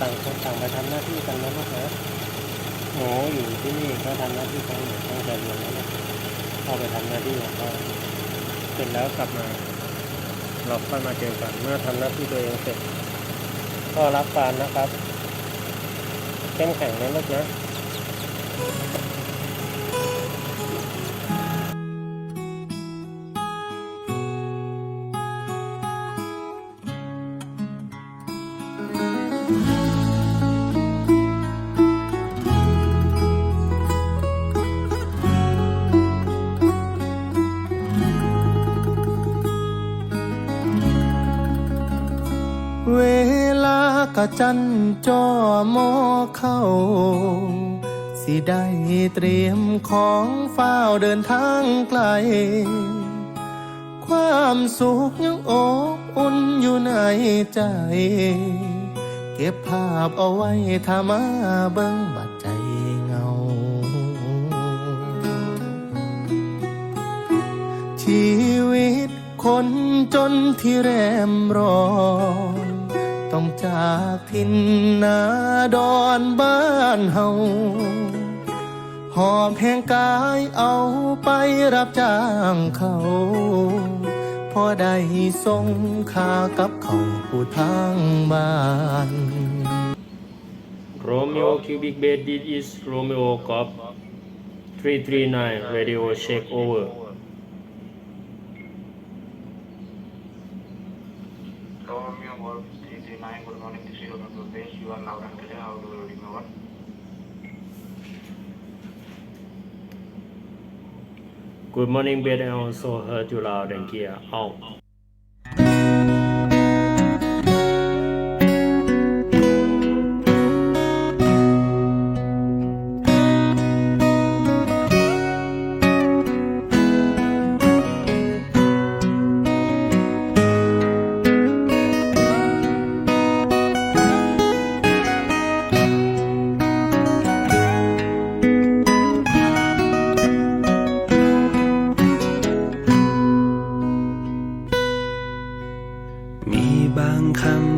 ต่างคนต่างไปทำหน้าที่กันนะลูกนะหนูอยู่ที่นี่ก็ทำหน้าที่ของหนูตั้งใจเรียนแล้วนะเข้าไปทำหน้าที่ของเราเสร็จแล้วกลับมา เราค่อยมาเจอกันเมื่อทำหน้าที่ตัวเองเสร็จ ก็รับการนะครับ เข้มแข็งนะลูกนะากะจันจ่อมอเข้า สิได้เตรียมของเฝ้าวเดินทางไกล ความสุขยังอบอุ่นอยู่ในใจ เก็บภาพเอาไว้ถ้ามาเบิ่งบัดใจเงา ชีวิตคนจนที่แรมรอน ต้องจากทินนาดอนบ้านเฮาหอบแห่งกายเอาไปรับจ้างเขา พอได้ส่งคากับเขาผู้ทางบ้าน Romeo Cubic Bed this is Romeo Cop 339 radio check over Ptolemy works is a nine organic disorder to base you are now and how to remember. Good morning, but I also heard you loud and clear. Out.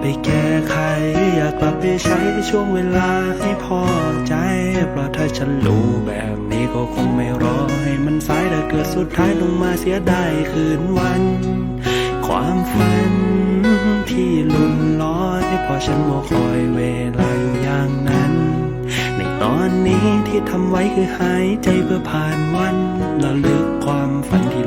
ไปแก้ไข อยากกลับไปใช้ช่วงเวลาให้พอใจ เพราะถ้าฉันรู้แบบนี้ก็คงไม่รอให้มันสายแต่เกิดสุดท้ายต้องมาเสียดายคืนวัน ความฝันที่ลุนลอยเพราะฉันมัวคอยเวลาอยู่อย่างนั้น ในตอนนี้ที่ทำไว้คือหายใจเพื่อผ่านวันระลึกความฝันที่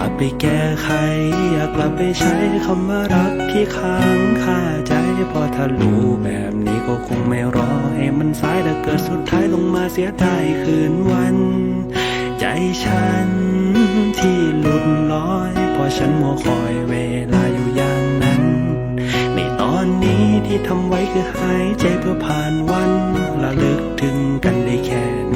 ลับไปแก้ไข อยากกลับไปใช้คำว่ารักที่ค้างคาใจพอถ้ารู้แบบนี้ก็คงไม่รอให้มันสายแต่เกิดสุดท้ายลงมาเสียดายคืนวัน ใจฉันที่หลุดลอยพราะฉันมัวคอยเวลาอยู่อย่างนั้น ในตอนนี้ที่ทำไว้คือหายใจเพื่อผ่านวันระลึกถึงกันได้แค่